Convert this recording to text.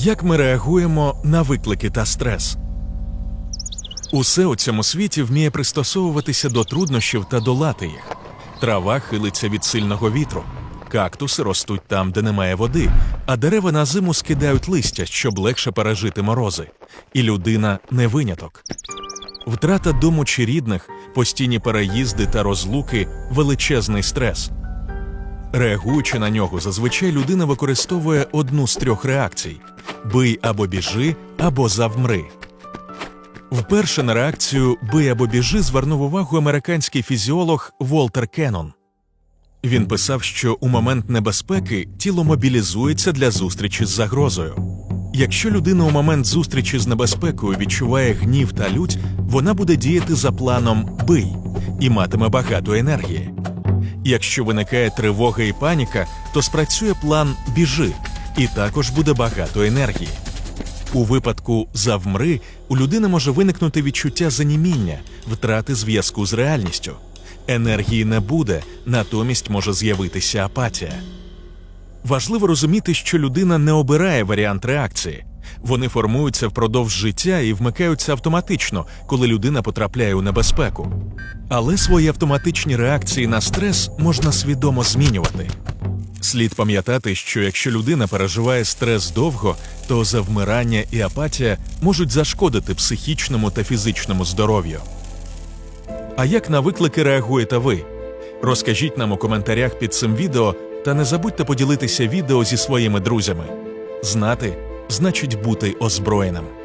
Як ми реагуємо на виклики та стрес? Усе у цьому світі вміє пристосовуватися до труднощів та долати їх. Трава хилиться від сильного вітру, кактуси ростуть там, де немає води, а дерева на зиму скидають листя, щоб легше пережити морози. І людина не виняток. Втрата дому чи рідних, постійні переїзди та розлуки величезний стрес. Реагуючи на нього, зазвичай людина використовує одну з трьох реакцій: бий або біжи, або завмри. Вперше на реакцію бий або біжи звернув увагу американський фізіолог Волтер Кеннон. Він писав, що у момент небезпеки тіло мобілізується для зустрічі з загрозою. Якщо людина у момент зустрічі з небезпекою відчуває гнів та лють, вона буде діяти за планом бий і матиме багато енергії. Якщо виникає тривога і паніка, то спрацює план біжи, і також буде багато енергії. У випадку завмри у людини може виникнути відчуття заніміння, втрати зв'язку з реальністю. Енергії не буде, натомість може з'явитися апатія. Важливо розуміти, що людина не обирає варіант реакції. Вони формуються впродовж життя і вмикаються автоматично, коли людина потрапляє у небезпеку. Але свої автоматичні реакції на стрес можна свідомо змінювати. Слід пам'ятати, що якщо людина переживає стрес довго, то завмирання і апатія можуть зашкодити психічному та фізичному здоров'ю. А як на виклики реагуєте ви? Розкажіть нам у коментарях під цим відео та не забудьте поділитися відео зі своїми друзями. Знати значить бути озброєним.